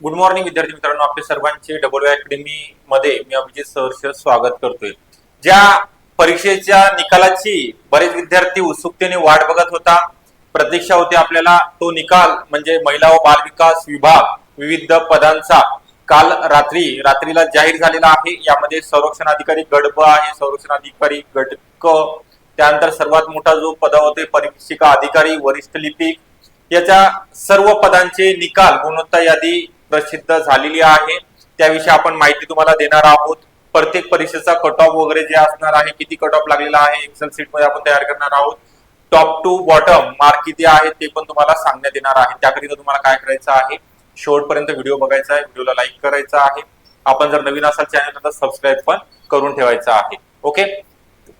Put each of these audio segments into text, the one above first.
Good morning विद्यार्थी मित्रांनो. आपले सर्वांचे डबल अकॅडमी मध्ये मी अभिजित सहर्ष स्वागत करतोय. ज्या परीक्षेच्या निकालाची बरेच विद्यार्थी उत्सुकतेने वाट बघत होता प्रतीक्षा होती आपल्याला. तो निकाल म्हणजे महिला व बाल विकास विभाग विविध पदांचा काल रात्री रात्रीला जाहीर झालेला आहे. यामध्ये संरक्षण अधिकारी गट ब आहे संरक्षण अधिकारी गट क त्यानंतर सर्वात मोठा जो पद होते परीक्षिका अधिकारी वरिष्ठ लिपिक. याच्या सर्व पदांचे निकाल गुणवत्ता यादी प्रसिद्ध झालेली आहे. त्याविषयी आपण माहिती तुम्हाला देणार आहोत. प्रत्येक परीक्षेचा कट ऑफ वगैरे जे असणार आहे किती कट ऑफ लागलेला आहे एक्सेल सीटमध्ये आपण तयार करणार आहोत. टॉप टू बॉटम मार्क किती आहे ते पण तुम्हाला सांगण्यात येणार आहे. त्याकरिता तुम्हाला काय करायचं आहे शेवटपर्यंत व्हिडिओ बघायचा आहे व्हिडिओला लाईक करायचा आहे. आपण जर नवीन असाल चॅनल तर सबस्क्राईब पण करून ठेवायचा आहे. ओके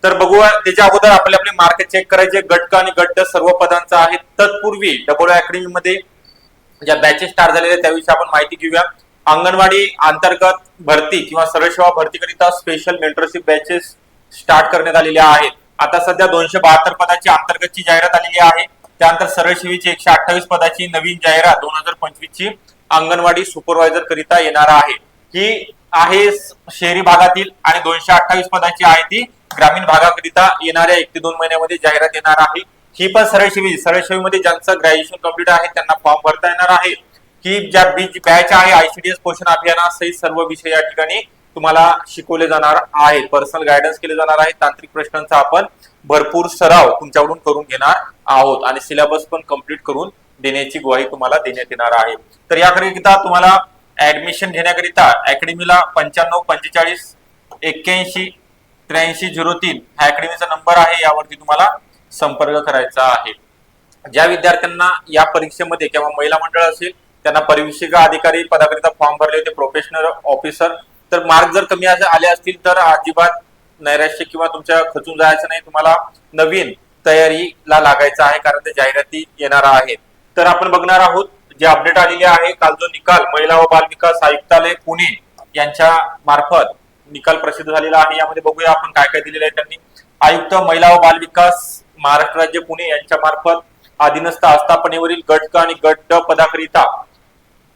तर बघूया त्याच्या अगोदर आपले आपले मार्क चेक करायचे. गटक आणि गट सर्व पदांचा आहे. तत्पूर्वी डबल अकॅडमी मध्ये ज्या बॅचेस स्टार्ट झालेल्या त्याविषयी आपण माहिती घेऊया. अंगणवाडी अंतर्गत भरती किंवा सरळ सेवा भरतीकरिता स्पेशल मेंटरशिप बॅचेस स्टार्ट करण्यात आलेल्या आहेत. आता सध्या दोनशे बहात्तर पदाची अंतर्गतची जाहिरात आलेली आहे. त्यानंतर सरळ सेवेची एकशे अठ्ठावीस पदाची नवीन जाहिरात दोन हजार पंचवीस ची अंगणवाडी सुपरवायझर करिता येणार आहे. ही आहे शहरी भागातील आणि दोनशे अठ्ठावीस पदाची आहे ती ग्रामीण भागाकरिता येणाऱ्या एक ते दोन महिन्यामध्ये जाहिरात येणार आहे. ही पण सरळ सेवी सरळ सेवेमध्ये ज्यांचं ग्रॅज्युएशन कंप्लीट आहे त्यांना फॉर्म भरता येणार आहे. की ज्या बीच बॅच आहे आयसीडीएस पोषण अभियानासहित सर्व विषय या ठिकाणी तुम्हाला शिकवले जाणार आहेत. पर्सनल गायडन्स केले जाणार आहे तांत्रिक प्रश्नांचा आपण भरपूर सराव तुमच्याकडून करून घेणार आहोत आणि सिलेबस पण कंप्लीट करून देण्याची ग्वाही तुम्हाला देण्यात येणार आहे. तर याकरिता तुम्हाला ऍडमिशन घेण्याकरिता अकॅडमीला पंच्याण्णव पंचेचाळीस एक्क्याऐंशी त्र्याऐंशी झिरो तीन हा अकॅडमीचा नंबर आहे. यावरती तुम्हाला संपर्क करायचा आहे. ज्या विद्यार्थ्यांना या परीक्षेमध्ये किंवा महिला मंडळ असेल त्यांना परीक्षिका अधिकारी पदाकरिता फॉर्म भरले होते प्रोफेशनल ऑफिसर तर मार्क जर कमी आले असतील तर अजिबात नैराश्य किंवा तुमच्या खचून जायचं नाही. तुम्हाला नवीन तयारीला लागायचं आहे कारण ते जाहिराती येणार आहेत. तर आपण बघणार आहोत जे अपडेट आलेले आहे काल जो निकाल महिला व बाल विकास आयुक्तालय पुणे यांच्या मार्फत निकाल प्रसिद्ध झालेला आहे. यामध्ये बघूया आपण काय काय दिलेलं आहे त्यांनी. आयुक्त महिला व बाल विकास महाराष्ट्र राज्य पुणे यांच्या मार्फत अधीनस्थ आस्थापनेवरील गट क आणि गट ड पदाकरिता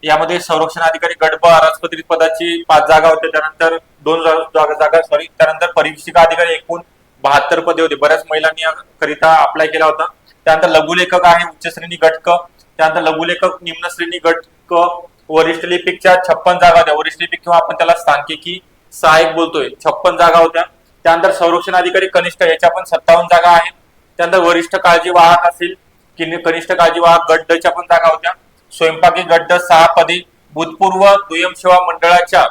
यामध्ये संरक्षण अधिकारी गट ब राजपत्रित पदाची पाच जागा होत्या. त्यानंतर दोन जागा जागा सॉरी त्यानंतर परीक्षिका अधिकारी एकूण बहात्तर पदे होते. बऱ्याच महिलांनी याकरिता अप्लाय केला होता. त्यानंतर लघुलेखक आहे उच्च श्रेणी गट क त्यानंतर लघुलेखक निम्न श्रेणी गट क वरिष्ठ लिपिकच्या छप्पन जागा होत्या. वरिष्ठ लिपिक किंवा आपण त्याला सांख्यिकी सहाय्यक बोलतोय. छप्पन जागा होत्या. त्यानंतर संरक्षण अधिकारी कनिष्ठ याच्या पण सत्तावन्न जागा आहेत. त्यानंतर वरिष्ठ काळजी वाहक असेल कि कनिष्ठ काळजी वाहक पण जागा होत्या. स्वयंपाकी गड्ड सहा पदे भूतपूर्व दुय्यम सेवा मंडळाच्या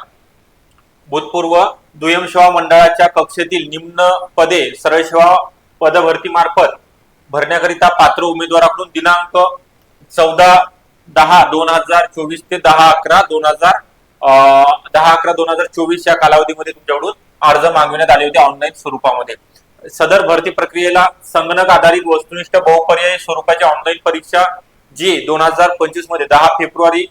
भूतपूर्व दुय्यम सेवा मंडळाच्या कक्षेतील निम्न पदे सरळ सेवा पदभरती मार्फत भरण्याकरिता पात्र उमेदवाराकडून दिनांक चौदा दहा दोन हजार चोवीस ते दहा अकरा दोन हजार दहा अकरा दोन हजार चोवीस या कालावधीमध्ये तुमच्याकडून अर्ज मागविण्यात आले होते ऑनलाईन स्वरूपामध्ये. सदर भरती प्रक्रियेला संगणक आधारित वस्तुनिष्ठ बहुपर्यायी स्वरूपाची ऑनलाईन परीक्षा जी दोन हजार पंचवीसमध्ये दहा फेब्रुवारी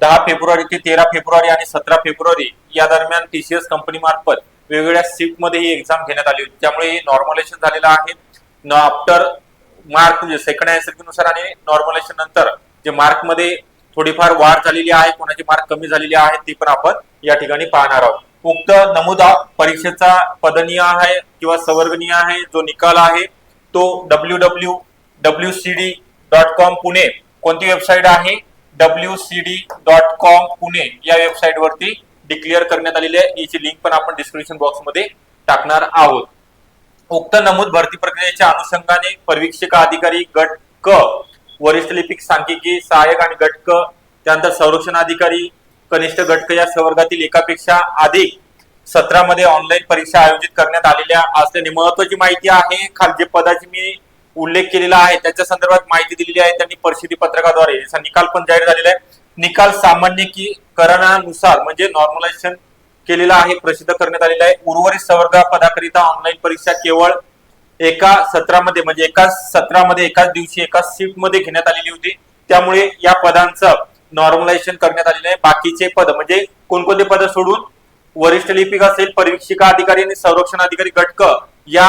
दहा फेब्रुवारी ते तेरा फेब्रुवारी आणि सतरा फेब्रुवारी या दरम्यान टीसीएस कंपनी मार्फत वेगवेगळ्या सीटमध्ये ही एक्झाम घेण्यात आली होती. त्यामुळे नॉर्मलायझेशन झालेलं आहे. आफ्टर मार्क म्हणजे सेकंडनुसार आणि नॉर्मलायझेशन नंतर जे मार्कमध्ये थोडीफार वाढ झालेली आहे कोणाची मार्क कमी झालेली आहे ती पण आपण या ठिकाणी पाहणार आहोत. उक्त नमुदा परीक्षेचा पदनीय आहे किंवा संवर्गनीय आहे जो निकाल आहे तो W W W C D dot com Pune. कोणती वेबसाईट आहे? W C D dot com Pune या वेबसाईट वरती डिक्लेअर करण्यात आलेली आहे. याची लिंक पण आपण डिस्क्रिप्शन बॉक्समध्ये टाकणार आहोत. उक्त नमूद भरती प्रक्रियेच्या अनुषंगाने परीक्षिका अधिकारी गट क वरिष्ठ लिपिक सांख्यिकी सहाय्यक आणि गट क त्यानंतर संरक्षण अधिकारी कनिष्ठ गटक या संवर्गातील एकापेक्षा अधिक सत्रामध्ये ऑनलाईन परीक्षा आयोजित करण्यात आलेल्या असल्याने महत्वाची माहिती आहे. खाल जे पदाची मी उल्लेख केलेला आहे त्याच्या संदर्भात माहिती दिलेली आहे त्यांनी परिस्थिती पत्रकाद्वारे. याचा निकाल पण जाहीर झालेला आहे. निकाल सामान्यकीकरणानुसार म्हणजे नॉर्मलायझेशन केलेला आहे प्रसिद्ध करण्यात आलेला आहे. उर्वरित संवर्ग पदाकरिता ऑनलाईन परीक्षा केवळ एका सत्रामध्ये म्हणजे एकाच सत्रामध्ये एकाच दिवशी एकाच शिफ्टमध्ये घेण्यात आलेली होती. त्यामुळे या पदांचं नॉर्मलायझेशन करण्यात आलेले आहे. बाकीचे पद म्हणजे कोणकोणते पद सोडून वरिष्ठ लिपिक असेल परीक्षिका अधिकारी आणि संरक्षण अधिकारी गटक या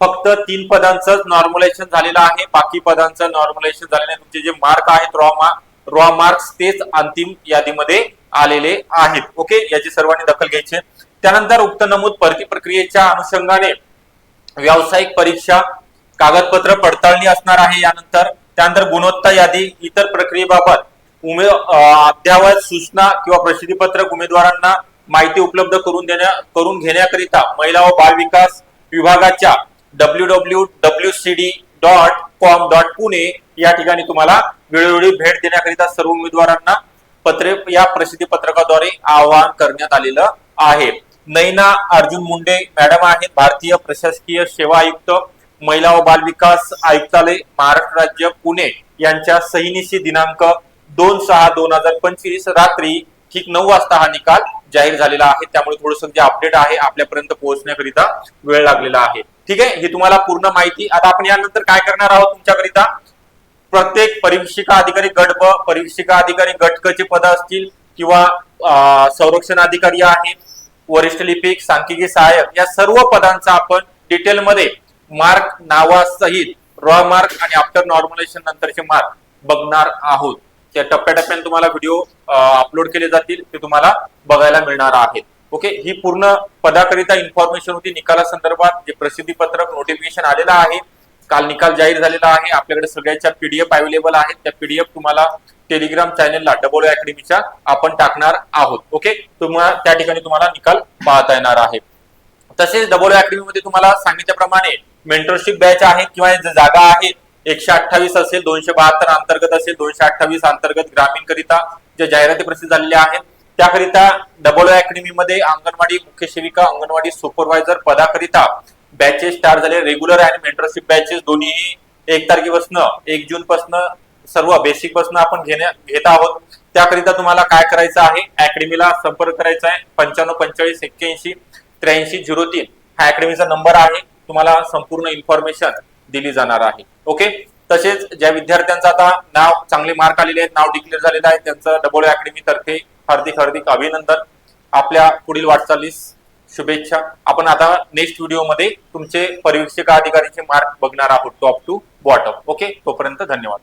फक्त तीन पदांचं नॉर्मलायझेशन झालेलं आहे. बाकी पदांचं नॉर्मलायझेशन झालेलं आहे. तुमचे जे मार्क आहेत रॉ मार्क रॉ मार्क्स तेच अंतिम यादीमध्ये आलेले आहेत. ओके याची सर्वांनी दखल घ्यायची त्यानंतर उक्त नमूद भरती प्रक्रियेच्या अनुषंगाने व्यावसायिक परीक्षा कागदपत्र पडताळणी असणार आहे. यानंतर त्यानंतर गुणवत्ता यादी इतर प्रक्रियेबाबत उमेद अद्यावत सूचना किंवा प्रसिद्धीपत्रक उमेदवारांना माहिती उपलब्ध करून देण्या करून घेण्याकरिता महिला व बाल विकास विभागाच्या W W W C D dot com dot Pune या ठिकाणी तुम्हाला वेळोवेळी भेट देण्याकरिता सर्व उमेदवारांना पत्रे या प्रसिद्धी पत्रकाद्वारे आवाहन करण्यात आलेलं आहे. नैना अर्जुन मुंडे मॅडम आहेत भारतीय प्रशासकीय सेवा आयुक्त महिला व बाल विकास आयुक्तालय महाराष्ट्र राज्य पुणे यांच्या सहीनिशी दिनांक दोन सहा दोन हजार पंचवीस रात्री ठीक नऊ वाजता हा निकाल जाहीर झालेला आहे. त्यामुळे थोडस जे अपडेट आहे आपल्यापर्यंत पोहोचण्याकरिता वेळ लागलेला आहे. ठीक आहे? ही तुम्हाला पूर्ण माहिती. आता आपण यानंतर काय करणार आहोत तुमच्याकरिता? प्रत्येक परीक्षिका अधिकारी गट ब परीक्षिका अधिकारी गटकचे पद असतील किंवा संरक्षण अधिकारी आहेत वरिष्ठ लिपिक सांख्यिकी सहाय्यक या सर्व पदांचा आपण डिटेलमध्ये मार्क नावासहित रॉ मार्क आणि आफ्टर नॉर्मलायझेशन नंतरचे मार्क बघणार आहोत. त्या टप्प्याटप्प्याने तुम्हाला व्हिडिओ अपलोड केले जातील ते तुम्हाला बघायला मिळणार आहेत. ओके ही पूर्ण पदाकरिता इन्फॉर्मेशन होती. निकाला संदर्भात जे प्रसिद्धी पत्रक नोटिफिकेशन आलेलं आहे काल निकाल जाहीर झालेला आहे. आपल्याकडे सगळ्याच्या पीडीएफ अवेलेबल आहेत. त्या पीडीएफ तुम्हाला टेलिग्राम चॅनेलला डबल अकॅडमीच्या आपण टाकणार आहोत. ओके तुम्हाला त्या ठिकाणी तुम्हाला निकाल पाहता येणार आहे. तसेच डबल अकॅडमीमध्ये तुम्हाला सांगितल्याप्रमाणे मेंटरशिप बॅच आहे किंवा जे जागा आहेत एकशे अठ्ठावीस असेल दोनशे बहात्तर अंतर्गत असेल दोनशे अठ्ठावीस अंतर्गत ग्रामीण करिता ज्या जाहिराती प्रसिद्ध झालेल्या आहेत त्याकरिता डबल अकॅडमी मध्ये अंगणवाडी मुख्य सेविका अंगणवाडी सुपरवायझर पदाकरिता बॅचेस स्टार्ट झाले. रेग्युलर आणि मेंटरशिप बॅचेस दोन्ही एक तारखेपासून एक जून पासून सर्व बेसिकपासून आपण घेण्या घेत आहोत. त्याकरिता तुम्हाला काय करायचं आहे? अकॅडमीला संपर्क करायचा आहे. पंच्याण्णव पंचेचाळीस एक्क्याऐंशी त्र्याऐंशी झिरो तीन. हा अकॅडमीचा नंबर आहे. तुम्हाला संपूर्ण इन्फॉर्मेशन दिली जाणार आहे. ओके? तसेच ज्या विद्यार्थ्यांचं आता नाव चांगले मार्क आलेले आहेत नाव डिक्लेअर झालेलं आहे त्यांचं डबल अकॅडमी तर्फे हार्दिक हार्दिक अभिनंदन. आपल्या पुढील वाटचालीस शुभेच्छा. आपण आता नेक्स्ट व्हिडिओमध्ये तुमचे परिवीक्षिका अधिकारीचे मार्क बघणार आहोत टॉप टू बॉटम ओके? तोपर्यंत धन्यवाद.